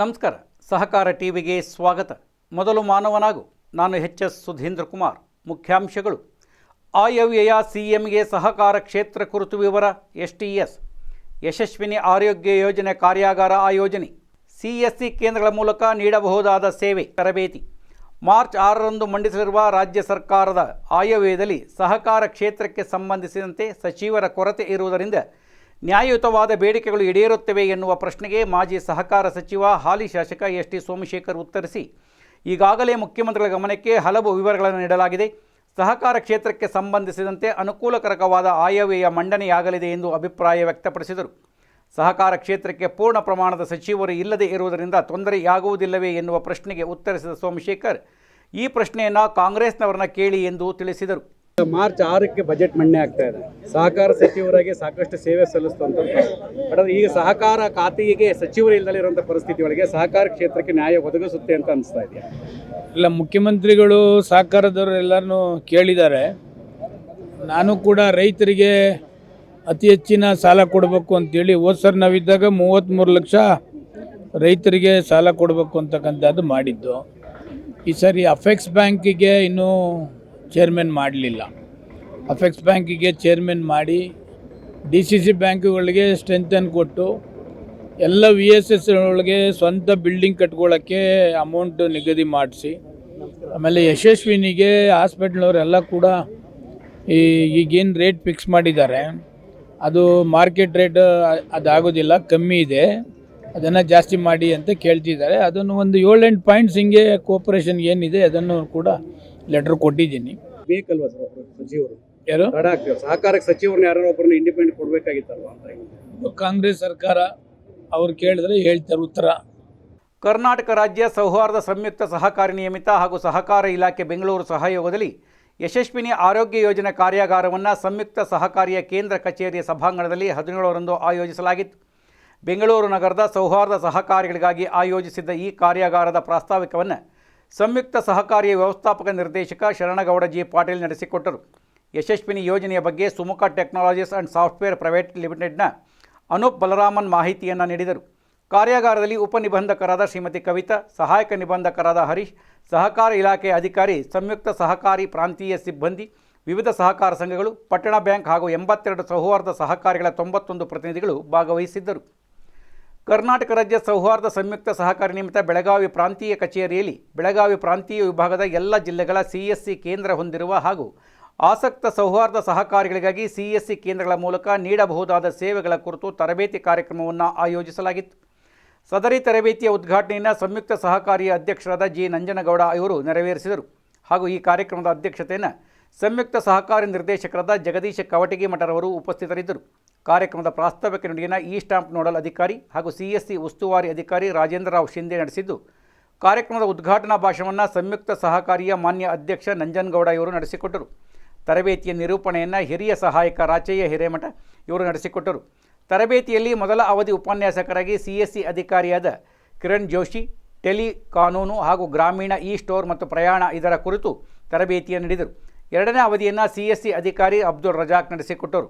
ನಮಸ್ಕಾರ. ಸಹಕಾರ ಟಿವಿಗೆ ಸ್ವಾಗತ. ಮೊದಲು ಮಾನವನಾಗು. ನಾನು ಎಚ್ ಎಸ್ ಸುಧೀಂದ್ರ ಕುಮಾರ್. ಮುಖ್ಯಾಂಶಗಳು. ಆಯವ್ಯಯ ಸಿಎಂಗೆ ಸಹಕಾರ ಕ್ಷೇತ್ರ ಕುರಿತು ವಿವರ ಎಸ್ ಟಿ ಎಸ್ ಯಶಸ್ವಿನಿ ಆರೋಗ್ಯ ಯೋಜನೆ ಕಾರ್ಯಾಗಾರ ಆಯೋಜನೆ. ಸಿಎಸ್ಸಿ ಕೇಂದ್ರಗಳ ಮೂಲಕ ನೀಡಬಹುದಾದ ಸೇವೆ, ತರಬೇತಿ. ಮಾರ್ಚ್ ಆರರಂದು ಮಂಡಿಸಲಿರುವ ರಾಜ್ಯ ಸರ್ಕಾರದ ಆಯವ್ಯಯದಲ್ಲಿ ಸಹಕಾರ ಕ್ಷೇತ್ರಕ್ಕೆ ಸಂಬಂಧಿಸಿದಂತೆ ಸಚಿವರ ಕೊರತೆ ಇರುವುದರಿಂದ ನ್ಯಾಯಯುತವಾದ ಬೇಡಿಕೆಗಳು ಈಡೇರುತ್ತವೆ ಎನ್ನುವ ಪ್ರಶ್ನೆಗೆ ಮಾಜಿ ಸಹಕಾರ ಸಚಿವ, ಹಾಲಿ ಶಾಸಕ ಎಸ್ ಟಿ ಸೋಮಶೇಖರ್ ಉತ್ತರಿಸಿ, ಈಗಾಗಲೇ ಮುಖ್ಯಮಂತ್ರಿಗಳ ಗಮನಕ್ಕೆ ಹಲವು ವಿವರಗಳನ್ನು ನೀಡಲಾಗಿದೆ. ಸಹಕಾರ ಕ್ಷೇತ್ರಕ್ಕೆ ಸಂಬಂಧಿಸಿದಂತೆ ಅನುಕೂಲಕರಕವಾದ ಆಯವ್ಯಯ ಮಂಡನೆಯಾಗಲಿದೆ ಎಂದು ಅಭಿಪ್ರಾಯ ವ್ಯಕ್ತಪಡಿಸಿದರು. ಸಹಕಾರ ಕ್ಷೇತ್ರಕ್ಕೆ ಪೂರ್ಣ ಪ್ರಮಾಣದ ಸಚಿವರು ಇಲ್ಲದೇ ಇರುವುದರಿಂದ ತೊಂದರೆಯಾಗುವುದಿಲ್ಲವೇ ಎನ್ನುವ ಪ್ರಶ್ನೆಗೆ ಉತ್ತರಿಸಿದ ಸೋಮಶೇಖರ್, ಈ ಪ್ರಶ್ನೆಯನ್ನು ಕಾಂಗ್ರೆಸ್ನವರನ್ನ ಕೇಳಿ ಎಂದು ತಿಳಿಸಿದರು. ಮಾರ್ಚ್ ಆರಕ್ಕೆ ಬಜೆಟ್ ಮಂಡನೆ ಆಗ್ತಾ ಇದೆ. ಸಹಕಾರ ಸಚಿವರಾಗಿ ಸಾಕಷ್ಟು ಸೇವೆ ಸಲ್ಲಿಸ್ತಂತ ಬಟ್ ಈಗ ಸಹಕಾರ ಖಾತೆಗೆ ಸಚಿವರು ಇಲ್ಲದೆ ಇರುವಂಥ ಪರಿಸ್ಥಿತಿ ಒಳಗೆ ಸಹಕಾರ ಕ್ಷೇತ್ರಕ್ಕೆ ನ್ಯಾಯ ಒದಗಿಸುತ್ತೆ ಅಂತ ಅನಿಸ್ತಾ ಇದೆಯಾ ಇಲ್ಲ, ಮುಖ್ಯಮಂತ್ರಿಗಳು ಸಹಕಾರದವರು ಕೇಳಿದ್ದಾರೆ. ನಾನು ಕೂಡ ರೈತರಿಗೆ ಅತಿ ಹೆಚ್ಚಿನ ಸಾಲ ಕೊಡಬೇಕು ಅಂತೇಳಿ, ಹೋದ್ ಸರ್ ನಾವಿದ್ದಾಗ ಮೂವತ್ತ್ಮೂರು ಲಕ್ಷ ರೈತರಿಗೆ ಸಾಲ ಕೊಡಬೇಕು ಅಂತಕ್ಕಂಥದ್ದು ಮಾಡಿದ್ದು. ಈ ಸರಿ ಅಫೆಕ್ಸ್ ಬ್ಯಾಂಕಿಗೆ ಇನ್ನೂ ಚೇರ್ಮನ್ ಮಾಡಲಿಲ್ಲ. ಅಫೆಕ್ಸ್ ಬ್ಯಾಂಕಿಗೆ ಚೇರ್ಮನ್ ಮಾಡಿ ಡಿ ಸಿ ಸಿ ಬ್ಯಾಂಕುಗಳಿಗೆ ಸ್ಟ್ರೆಂಥನ್ ಕೊಟ್ಟು, ಎಲ್ಲ ವಿ ಎಸ್ ಎಸ್ ಒಳಗೆ ಸ್ವಂತ ಬಿಲ್ಡಿಂಗ್ ಕಟ್ಕೊಳ್ಳೋಕ್ಕೆ ಅಮೌಂಟ್ ನಿಗದಿ ಮಾಡಿಸಿ. ಆಮೇಲೆ ಯಶಸ್ವಿನಿಗೆ ಹಾಸ್ಪಿಟ್ಲ್ನವರೆಲ್ಲ ಕೂಡ ಈ ಈಗೇನು ರೇಟ್ ಫಿಕ್ಸ್ ಮಾಡಿದ್ದಾರೆ. ಅದು ಮಾರ್ಕೆಟ್ ರೇಟ್ ಅದಾಗೋದಿಲ್ಲ, ಕಮ್ಮಿ ಇದೆ. ಅದನ್ನು ಜಾಸ್ತಿ ಮಾಡಿ ಅಂತ ಕೇಳ್ತಿದ್ದಾರೆ. ಅದನ್ನು ಒಂದು ಏಳೆಂಟು ಪಾಯಿಂಟ್ಸ್ ಹಿಂಗೆ ಕೋಪರೇಷನ್ ಏನಿದೆ ಅದನ್ನು ಕೂಡ ಲೆಟ್ರ್ ಕೊಟ್ಟಿದ್ದೀನಿ. ಬೇಕಲ್ವಾ ಸರ್ ಸಚಿವರು? ಯಾರು? ತಡ ಸಹಕಾರಕ್ಕೆ ಸಚಿವರನ್ನ ಯಾರೋ ಒಬ್ಬರನ್ನ ಇಂಡಿಪೆಂಡೆಂಟ್ ಕೊಡಬೇಕಾಗಿತ್ತಲ್ವಾ ಅಂತ ಕಾಂಗ್ರೆಸ್ ಸರ್ಕಾರ ಅವ್ರು ಕೇಳಿದ್ರೆ ಹೇಳ್ತಾರೆ ಉತ್ತರ. ಕರ್ನಾಟಕ ರಾಜ್ಯ ಸೌಹಾರ್ದ ಸಂಯುಕ್ತ ಸಹಕಾರಿ ನಿಯಮಿತ ಹಾಗೂ ಸಹಕಾರ ಇಲಾಖೆ ಬೆಂಗಳೂರು ಸಹಯೋಗದಲ್ಲಿ ಯಶಸ್ವಿನಿ ಆರೋಗ್ಯ ಯೋಜನೆ ಕಾರ್ಯಾಗಾರವನ್ನು ಸಂಯುಕ್ತ ಸಹಕಾರಿಯ ಕೇಂದ್ರ ಕಚೇರಿಯ ಸಭಾಂಗಣದಲ್ಲಿ ಹದಿನೇಳರಂದು ಆಯೋಜಿಸಲಾಗಿತ್ತು. ಬೆಂಗಳೂರು ನಗರದ ಸೌಹಾರ್ದ ಸಹಕಾರಿಗಳಿಗಾಗಿ ಆಯೋಜಿಸಿದ್ದ ಈ ಕಾರ್ಯಾಗಾರದ ಪ್ರಾಸ್ತಾವಿಕವನ್ನು ಸಂಯುಕ್ತ ಸಹಕಾರಿಯ ವ್ಯವಸ್ಥಾಪಕ ನಿರ್ದೇಶಕ ಶರಣಗೌಡ ಜಿ ಪಾಟೀಲ್ ನಡೆಸಿಕೊಟ್ಟರು. ಯಶಸ್ವಿನಿ ಯೋಜನೆಯ ಬಗ್ಗೆ Sumukha technologies and software private ಲಿಮಿಟೆಡ್ನ ಅನೂಪ್ ಬಲರಾಮನ್ ಮಾಹಿತಿಯನ್ನು ನೀಡಿದರು. ಕಾರ್ಯಾಗಾರದಲ್ಲಿ ಉಪನಿಬಂಧಕರಾದ ಶ್ರೀಮತಿ ಕವಿತಾ, ಸಹಾಯಕ ನಿಬಂಧಕರಾದ ಹರೀಶ್, ಸಹಕಾರ ಇಲಾಖೆಯ ಅಧಿಕಾರಿ, ಸಂಯುಕ್ತ ಸಹಕಾರಿ ಪ್ರಾಂತೀಯ ಸಿಬ್ಬಂದಿ, ವಿವಿಧ ಸಹಕಾರ ಸಂಘಗಳು, ಪಟ್ಟಣ ಬ್ಯಾಂಕ್ ಹಾಗೂ ಎಂಬತ್ತೆರಡು ಸೌಹಾರ್ದ ಸಹಕಾರಿಗಳ ತೊಂಬತ್ತೊಂದು ಪ್ರತಿನಿಧಿಗಳು ಭಾಗವಹಿಸಿದ್ದರು. ಕರ್ನಾಟಕ ರಾಜ್ಯ ಸೌಹಾರ್ದ ಸಂಯುಕ್ತ ಸಹಕಾರಿ ನಿಮಿತ್ತ ಬೆಳಗಾವಿ ಪ್ರಾಂತೀಯ ಕಚೇರಿಯಲ್ಲಿ ಬೆಳಗಾವಿ ಪ್ರಾಂತೀಯ ವಿಭಾಗದ ಎಲ್ಲ ಜಿಲ್ಲೆಗಳ ಸಿಎಸ್ಸಿ ಕೇಂದ್ರ ಹೊಂದಿರುವ ಹಾಗೂ ಆಸಕ್ತ ಸೌಹಾರ್ದ ಸಹಕಾರಿಗಳಿಗಾಗಿ ಸಿಎಸ್ಸಿ ಕೇಂದ್ರಗಳ ಮೂಲಕ ನೀಡಬಹುದಾದ ಸೇವೆಗಳ ಕುರಿತು ತರಬೇತಿ ಕಾರ್ಯಕ್ರಮವನ್ನು ಆಯೋಜಿಸಲಾಗಿತ್ತು. ಸದರಿ ತರಬೇತಿಯ ಉದ್ಘಾಟನೆಯನ್ನು ಸಂಯುಕ್ತ ಸಹಕಾರಿಯ ಅಧ್ಯಕ್ಷರಾದ ಜಿ ನಂಜನಗೌಡ ಇವರು ನೆರವೇರಿಸಿದರು. ಹಾಗೂ ಈ ಕಾರ್ಯಕ್ರಮದ ಅಧ್ಯಕ್ಷತೆಯನ್ನು ಸಂಯುಕ್ತ ಸಹಕಾರಿ ನಿರ್ದೇಶಕರಾದ ಜಗದೀಶ ಕವಟಗಿ ಮಠರವರು ಉಪಸ್ಥಿತರಿದ್ದರು. ಕಾರ್ಯಕ್ರಮದ ಪ್ರಾಸ್ತಾವಿಕ ನುಡಿಯನ್ನು ಇ ಸ್ಟಾಂಪ್ ನೋಡಲ್ ಅಧಿಕಾರಿ ಹಾಗೂ ಸಿಎಸ್ಸಿ ಉಸ್ತುವಾರಿ ಅಧಿಕಾರಿ ರಾಜೇಂದ್ರರಾವ್ ಶಿಂದೆ ನಡೆಸಿದ್ದು. ಕಾರ್ಯಕ್ರಮದ ಉದ್ಘಾಟನಾ ಭಾಷಣವನ್ನು ಸಂಯುಕ್ತ ಸಹಕಾರಿಯ ಮಾನ್ಯ ಅಧ್ಯಕ್ಷ ನಂಜನಗೌಡ ಇವರು ನಡೆಸಿಕೊಟ್ಟರು. ತರಬೇತಿಯ ನಿರೂಪಣೆಯನ್ನು ಹಿರಿಯ ಸಹಾಯಕ ರಾಚಯ್ಯ ಹಿರೇಮಠ ಇವರು ನಡೆಸಿಕೊಟ್ಟರು. ತರಬೇತಿಯಲ್ಲಿ ಮೊದಲ ಅವಧಿ ಉಪನ್ಯಾಸಕರಾಗಿ ಸಿಎಸ್ಸಿ ಅಧಿಕಾರಿಯಾದ ಕಿರಣ್ ಜೋಶಿ, ಟೆಲಿ ಕಾನೂನು ಹಾಗೂ ಗ್ರಾಮೀಣ ಇ ಸ್ಟೋರ್ ಮತ್ತು ಪ್ರಯಾಣ ಇದರ ಕುರಿತು ತರಬೇತಿಯನ್ನು ನೀಡಿದರು. ಎರಡನೇ ಅವಧಿಯನ್ನು ಸಿಎಸ್ಸಿ ಅಧಿಕಾರಿ ಅಬ್ದುಲ್ ರಜಾಕ್ ನಡೆಸಿಕೊಟ್ಟರು.